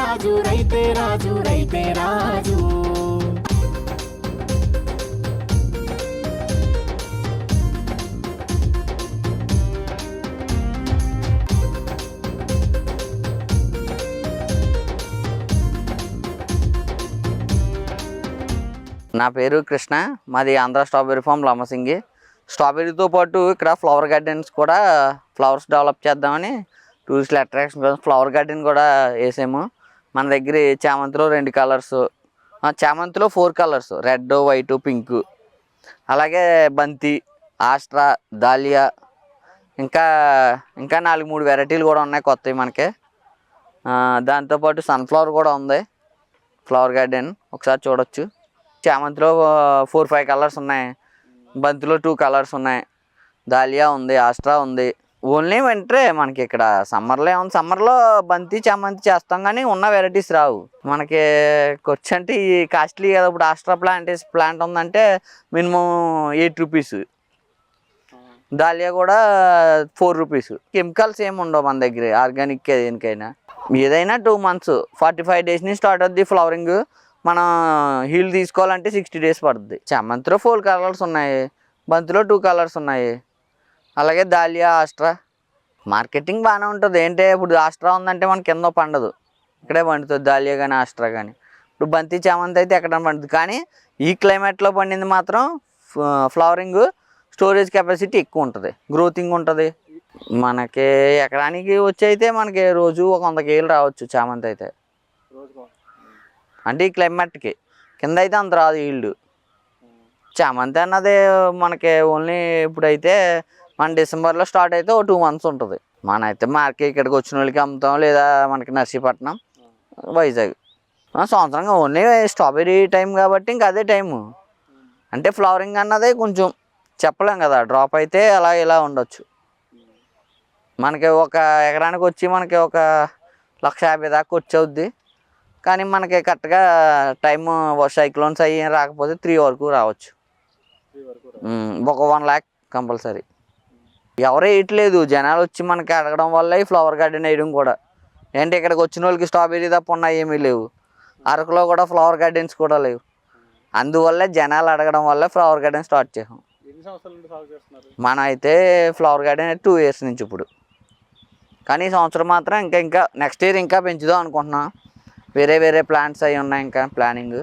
రాజు రైతే రాజు రైతే రాజు. నా పేరు కృష్ణ మాది ఆంధ్ర స్ట్రాబెర్రీ ఫామ్ లమ్మసింగి స్ట్రాబెర్రీతో పాటు ఇక్కడ ఫ్లవర్ గార్డెన్స్ కూడా ఫ్లవర్స్ డెవలప్ చేద్దామని టూరిస్ట్ అట్రాక్షన్ కోసం ఫ్లవర్ గార్డెన్ కూడా వేసాము. మన దగ్గర చామంతిలో రెండు colours? చామంతిలో four colours. Red white pink. అలాగే బంతి ఆస్ట్రా దాలియా. ఇంకా ఇంకా నాలుగు మూడు వెరైటీలు కూడా ఉన్నాయి కొత్తవి మనకి. దాంతోపాటు సన్ఫ్లవర్ కూడా ఉంది. Flower garden. ఒకసారి చూడొచ్చు. చామంతిలో ఫోర్ ఫైవ్ కలర్స్ ఉన్నాయి. బంతిలో టూ కలర్స్ ఉన్నాయి. దాలియా ఉంది ఆస్ట్రా ఉంది. ఓన్లీ వింటరే మనకి ఇక్కడ సమ్మర్లో ఏముంది? సమ్మర్లో బంతి చామంతి చేస్తాం కానీ ఉన్న వెరైటీస్ రావు. మనకి ఖర్చు అంటే ఈ కాస్ట్లీ కదా. ఇప్పుడు ఆస్ట్రా ప్లాంట్ ప్లాంట్ ఉందంటే మినిమం ఎయిట్ రూపీస్ దాలియా కూడా ఫోర్ రూపీస్ కెమికల్స్ ఏమి ఉండవు మన దగ్గర ఆర్గానిక్ దేనికైనా. ఏదైనా two months forty five days నుంచి స్టార్ట్ అవుద్ది ఫ్లవరింగ్ మనం హీల్ తీసుకోవాలంటే సిక్స్టీ డేస్ పడుతుంది చామంతిలో ఫోర్ కలర్స్ ఉన్నాయి. బంతిలో టూ కలర్స్ ఉన్నాయి. అలాగే దాలియా ఆస్ట్రా. మార్కెటింగ్ బాగానే ఉంటుంది. ఏంటంటే ఇప్పుడు ఆస్ట్రా ఉందంటే మనకి కింద పండదు. ఇక్కడే పండుతుంది దాలియా కానీ ఆస్ట్రా కానీ ఇప్పుడు బంతి చామంతి అయితే ఎక్కడ పండుతుంది. కానీ ఈ క్లైమేట్లో పండింది మాత్రం ఫ్లవరింగ్ స్టోరేజ్ కెపాసిటీ ఎక్కువ ఉంటుంది. గ్రోతింగ్ ఉంటుంది. మనకి ఎకరానికి వచ్చి అయితే మనకి రోజు ఒక వంద కేలు రావచ్చు చామంతి అయితే. అంటే ఈ క్లైమేట్కి కింద అయితే అంత రాదు ఈల్డ్. చామంతి అన్నది మనకి ఓన్లీ ఇప్పుడైతే మన డిసెంబర్లో స్టార్ట్ అయితే ఒక టూ మంత్స్ ఉంటుంది. మన అయితే మార్కెట్ ఇక్కడికి వచ్చిన వాళ్ళకి అమ్ముతాం లేదా మనకి నర్సీపట్నం వైజాగ్. సంవత్సరంగా ఓన్లీ స్ట్రాబెరీ టైం కాబట్టి ఇంకా అదే టైము. అంటే ఫ్లవరింగ్ అన్నదే కొంచెం చెప్పలేం కదా డ్రాప్ అయితే అలా ఇలా ఉండొచ్చు. మనకి ఒక ఎకరానికి వచ్చి మనకి ఒక లక్ష యాభై దాకా వచ్చేవుద్ది. కానీ మనకి కరెక్ట్గా టైం సైక్లోన్స్ అయ్యి రాకపోతే త్రీ వరకు రావచ్చు. ఒక వన్ ల్యాక్ కంపల్సరీ. ఎవరు వేయట్లేదు. జనాలు వచ్చి మనకి అడగడం వల్ల ఈ ఫ్లవర్ గార్డెన్ వేయడం కూడా. ఏంటి ఇక్కడికి వచ్చిన వాళ్ళకి స్ట్రాబెర్రీ తప్ప ఉన్నాయి ఏమీ లేవు. అరకులో కూడా ఫ్లవర్ గార్డెన్స్ కూడా లేవు. అందువల్ల జనాలు అడగడం వల్ల ఫ్లవర్ గార్డెన్ స్టార్ట్ చేసాం. ఎన్ని సంవత్సరాల నుండి సాగు చేస్తున్నారు? మనం అయితే ఫ్లవర్ గార్డెన్ టూ ఇయర్స్ నుంచి ఇప్పుడు. కానీ ఈ సంవత్సరం మాత్రం ఇంకా ఇంకా నెక్స్ట్ ఇయర్ ఇంకా పెంచుదాం అనుకుంటున్నాం. వేరే వేరే ప్లాంట్స్ అవి ఉన్నాయి ఇంకా ప్లానింగ్